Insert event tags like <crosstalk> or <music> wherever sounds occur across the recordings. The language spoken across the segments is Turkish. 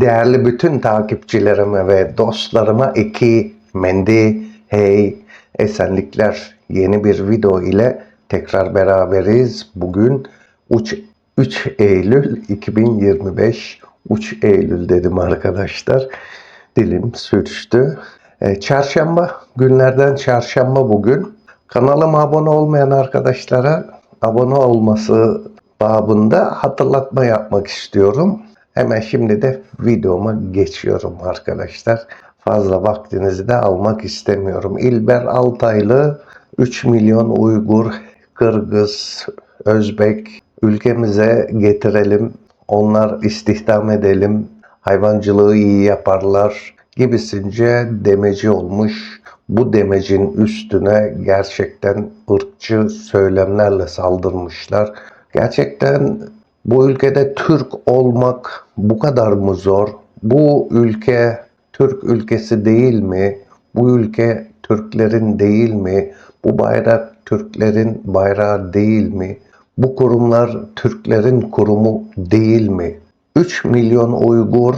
Değerli bütün takipçilerime ve dostlarıma iki mendi hey esenlikler yeni bir video ile tekrar beraberiz. Bugün 3, 3 Eylül 2025 3 Eylül dedim arkadaşlar. Dilim sürçtü. E, çarşamba günlerden çarşamba bugün. Kanalıma abone olmayan arkadaşlara abone olması babında hatırlatma yapmak istiyorum. Hemen şimdi de videoma geçiyorum arkadaşlar. Fazla vaktinizi de almak istemiyorum. İlber Altaylı 3 milyon Uygur, Kırgız, Özbek ülkemize getirelim. Onlar istihdam edelim. Hayvancılığı iyi yaparlar gibisince demeci olmuş. Bu demecin üstüne gerçekten ırkçı söylemlerle saldırmışlar. Gerçekten bu ülkede Türk olmak bu kadar mı zor? Bu ülke Türk ülkesi değil mi? Bu ülke Türklerin değil mi? Bu bayrak Türklerin bayrağı değil mi? Bu kurumlar Türklerin kurumu değil mi? 3 milyon Uygur,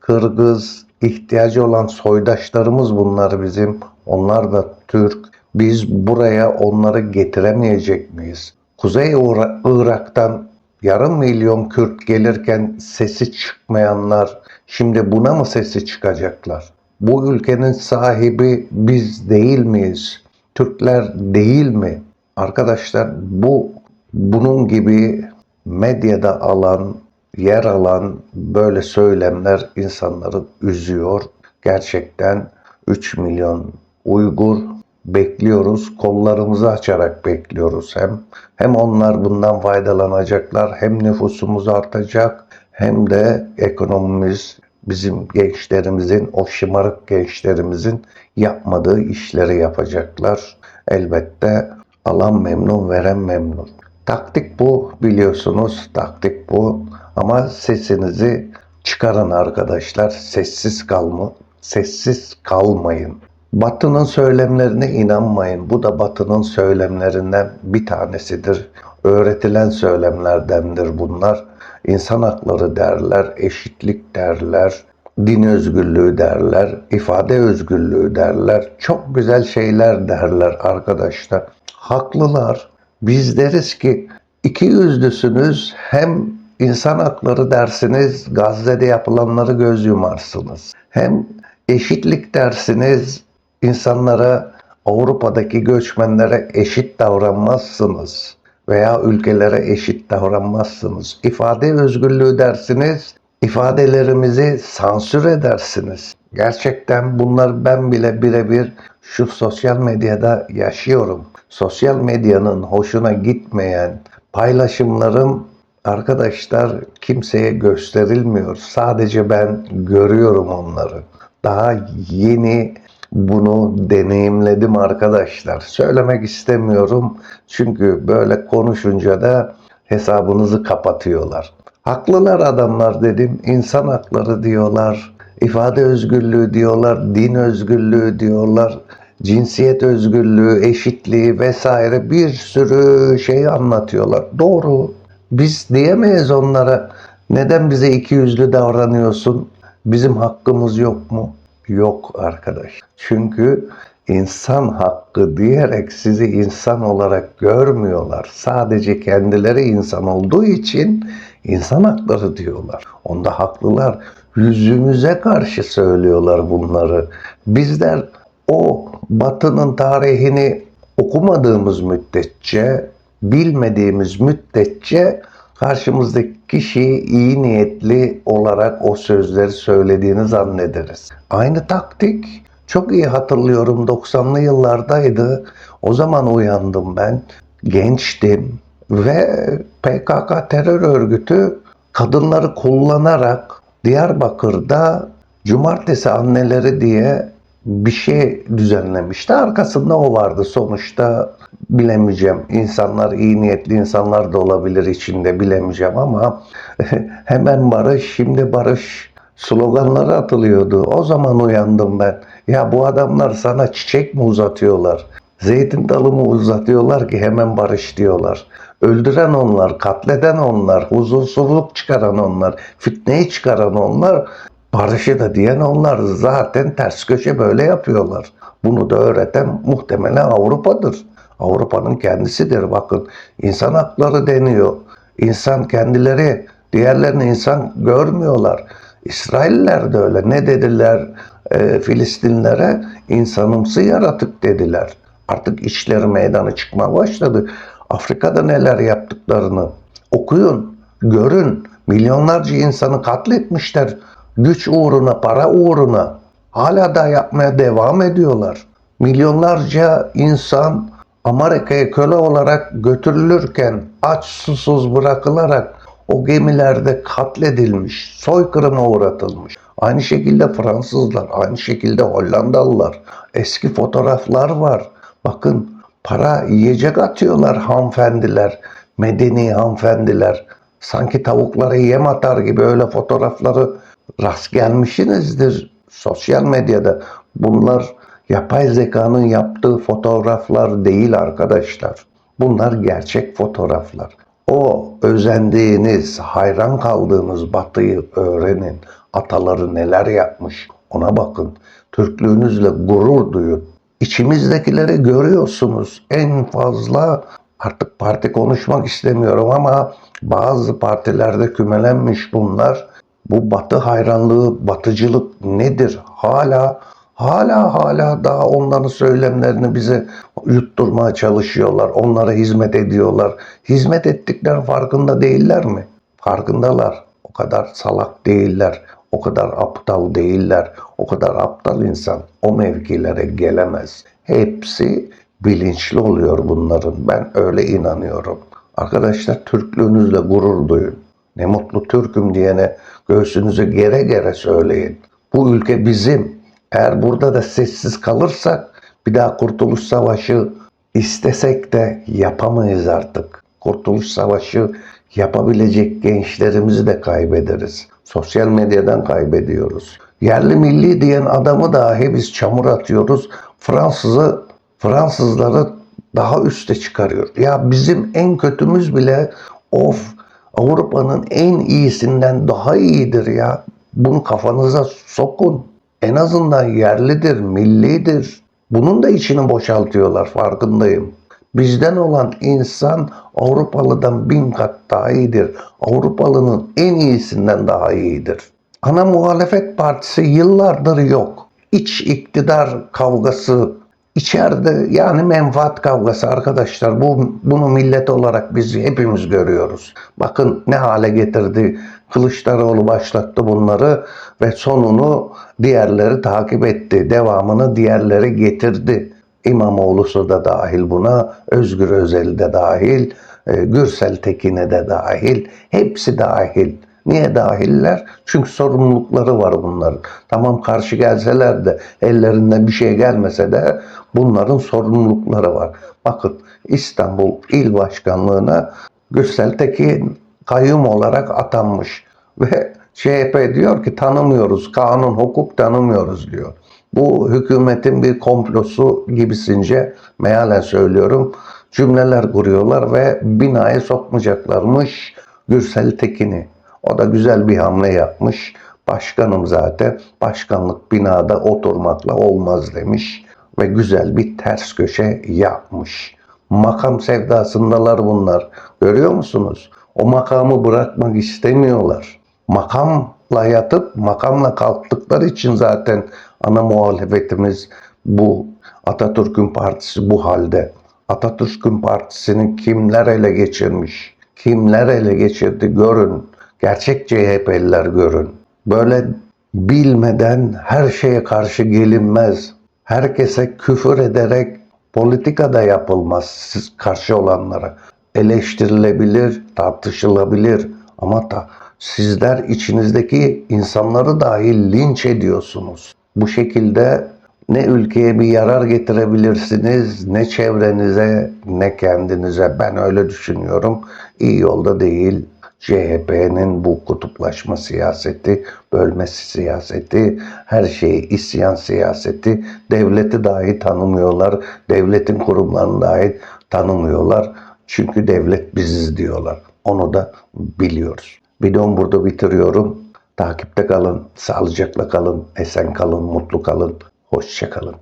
Kırgız, ihtiyacı olan soydaşlarımız bunlar bizim. Onlar da Türk. Biz buraya onları getiremeyecek miyiz? Kuzey Ira- Irak'tan yarım milyon Kürt gelirken sesi çıkmayanlar şimdi buna mı sesi çıkacaklar? Bu ülkenin sahibi biz değil miyiz? Türkler değil mi? Arkadaşlar bu bunun gibi medyada alan, yer alan böyle söylemler insanları üzüyor. Gerçekten 3 milyon Uygur bekliyoruz. Kollarımızı açarak bekliyoruz hem. Hem onlar bundan faydalanacaklar, hem nüfusumuz artacak, hem de ekonomimiz bizim gençlerimizin, o şımarık gençlerimizin yapmadığı işleri yapacaklar. Elbette alan memnun, veren memnun. Taktik bu biliyorsunuz, taktik bu. Ama sesinizi çıkarın arkadaşlar. Sessiz kalma, sessiz kalmayın. Batı'nın söylemlerine inanmayın. Bu da Batı'nın söylemlerinden bir tanesidir. Öğretilen söylemlerdendir bunlar. İnsan hakları derler, eşitlik derler, din özgürlüğü derler, ifade özgürlüğü derler. Çok güzel şeyler derler arkadaşlar. Haklılar. Biz deriz ki iki yüzlüsünüz hem insan hakları dersiniz, Gazze'de yapılanları göz yumarsınız. Hem eşitlik dersiniz, insanlara Avrupa'daki göçmenlere eşit davranmazsınız veya ülkelere eşit davranmazsınız. İfade özgürlüğü dersiniz, ifadelerimizi sansür edersiniz. Gerçekten bunlar ben bile birebir şu sosyal medyada yaşıyorum. Sosyal medyanın hoşuna gitmeyen paylaşımlarım arkadaşlar kimseye gösterilmiyor. Sadece ben görüyorum onları. Daha yeni bunu deneyimledim arkadaşlar. Söylemek istemiyorum çünkü böyle konuşunca da hesabınızı kapatıyorlar. Haklılar adamlar dedim. İnsan hakları diyorlar. ifade özgürlüğü diyorlar. Din özgürlüğü diyorlar. Cinsiyet özgürlüğü, eşitliği vesaire bir sürü şey anlatıyorlar. Doğru. Biz diyemeyiz onlara. Neden bize iki yüzlü davranıyorsun? Bizim hakkımız yok mu? Yok arkadaş. Çünkü insan hakkı diyerek sizi insan olarak görmüyorlar. Sadece kendileri insan olduğu için insan hakları diyorlar. Onda haklılar. Yüzümüze karşı söylüyorlar bunları. Bizler o batının tarihini okumadığımız müddetçe, bilmediğimiz müddetçe karşımızdaki kişiyi iyi niyetli olarak o sözleri söylediğini zannederiz. Aynı taktik çok iyi hatırlıyorum 90'lı yıllardaydı. O zaman uyandım ben. Gençtim ve PKK terör örgütü kadınları kullanarak Diyarbakır'da cumartesi anneleri diye bir şey düzenlemişti. Arkasında o vardı. Sonuçta bilemeyeceğim. İnsanlar iyi niyetli insanlar da olabilir içinde bilemeyeceğim ama <laughs> hemen barış, şimdi barış sloganları atılıyordu. O zaman uyandım ben. Ya bu adamlar sana çiçek mi uzatıyorlar? Zeytin dalı mı uzatıyorlar ki hemen barış diyorlar. Öldüren onlar, katleden onlar, huzursuzluk çıkaran onlar, fitneyi çıkaran onlar Barışı da diyen onlar zaten ters köşe böyle yapıyorlar. Bunu da öğreten muhtemelen Avrupa'dır. Avrupa'nın kendisidir. Bakın insan hakları deniyor. İnsan kendileri diğerlerini insan görmüyorlar. İsrailler de öyle. Ne dediler e, Filistinlere? İnsanımsı yaratık dediler. Artık işleri meydana çıkmaya başladı. Afrika'da neler yaptıklarını okuyun, görün. Milyonlarca insanı katletmişler. Güç uğruna, para uğruna. Hala da yapmaya devam ediyorlar. Milyonlarca insan Amerika'ya köle olarak götürülürken aç susuz bırakılarak o gemilerde katledilmiş, soykırıma uğratılmış. Aynı şekilde Fransızlar, aynı şekilde Hollandalılar. Eski fotoğraflar var. Bakın para yiyecek atıyorlar hanımefendiler, medeni hanımefendiler. Sanki tavuklara yem atar gibi öyle fotoğrafları rast gelmişsinizdir sosyal medyada. Bunlar yapay zekanın yaptığı fotoğraflar değil arkadaşlar. Bunlar gerçek fotoğraflar. O özendiğiniz, hayran kaldığınız batıyı öğrenin. Ataları neler yapmış ona bakın. Türklüğünüzle gurur duyun. İçimizdekileri görüyorsunuz. En fazla artık parti konuşmak istemiyorum ama bazı partilerde kümelenmiş bunlar. Bu batı hayranlığı, batıcılık nedir? Hala hala hala daha onların söylemlerini bize yutturmaya çalışıyorlar. Onlara hizmet ediyorlar. Hizmet ettikleri farkında değiller mi? Farkındalar. O kadar salak değiller. O kadar aptal değiller. O kadar aptal insan o mevkilere gelemez. Hepsi bilinçli oluyor bunların. Ben öyle inanıyorum. Arkadaşlar Türklüğünüzle gurur duyun. Ne mutlu Türk'üm diyene göğsünüzü gere gere söyleyin. Bu ülke bizim. Eğer burada da sessiz kalırsak bir daha Kurtuluş Savaşı istesek de yapamayız artık. Kurtuluş Savaşı yapabilecek gençlerimizi de kaybederiz. Sosyal medyadan kaybediyoruz. Yerli milli diyen adamı dahi biz çamur atıyoruz. Fransız'ı Fransızları daha üste çıkarıyor. Ya bizim en kötümüz bile of Avrupa'nın en iyisinden daha iyidir ya. Bunu kafanıza sokun. En azından yerlidir, millidir. Bunun da içini boşaltıyorlar farkındayım. Bizden olan insan Avrupalıdan bin kat daha iyidir. Avrupalının en iyisinden daha iyidir. Ana muhalefet partisi yıllardır yok. İç iktidar kavgası, içeride yani menfaat kavgası arkadaşlar. Bu bunu millet olarak biz hepimiz görüyoruz. Bakın ne hale getirdi. Kılıçdaroğlu başlattı bunları ve sonunu diğerleri takip etti. Devamını diğerleri getirdi. İmamoğlu'su da dahil buna, Özgür Özel de dahil, e, Gürsel Tekin'e de dahil, hepsi dahil. Niye dahiller? Çünkü sorumlulukları var bunların. Tamam karşı gelseler de ellerinden bir şey gelmese de bunların sorumlulukları var. Bakın İstanbul İl Başkanlığı'na Gürsel Tekin kayyum olarak atanmış ve CHP diyor ki tanımıyoruz, kanun, hukuk tanımıyoruz diyor. Bu hükümetin bir komplosu gibisince mealen söylüyorum cümleler kuruyorlar ve binaya sokmayacaklarmış Gürsel Tekin'i. O da güzel bir hamle yapmış. Başkanım zaten başkanlık binada oturmakla olmaz demiş ve güzel bir ters köşe yapmış. Makam sevdasındalar bunlar. Görüyor musunuz? O makamı bırakmak istemiyorlar. Makamla yatıp makamla kalktıkları için zaten ana muhalefetimiz bu Atatürk'ün partisi bu halde. Atatürk'ün partisini kimler ele geçirmiş? Kimler ele geçirdi görün. Gerçek CHP'liler görün. Böyle bilmeden her şeye karşı gelinmez. Herkese küfür ederek politika da yapılmaz siz karşı olanlara. Eleştirilebilir, tartışılabilir ama da sizler içinizdeki insanları dahi linç ediyorsunuz. Bu şekilde ne ülkeye bir yarar getirebilirsiniz, ne çevrenize, ne kendinize. Ben öyle düşünüyorum. İyi yolda değil. CHP'nin bu kutuplaşma siyaseti, bölmesi siyaseti, her şeyi isyan siyaseti, devleti dahi tanımıyorlar, devletin kurumlarını dahi tanımıyorlar. Çünkü devlet biziz diyorlar. Onu da biliyoruz. Videomu burada bitiriyorum. Takipte kalın, sağlıcakla kalın, esen kalın, mutlu kalın, hoşça kalın.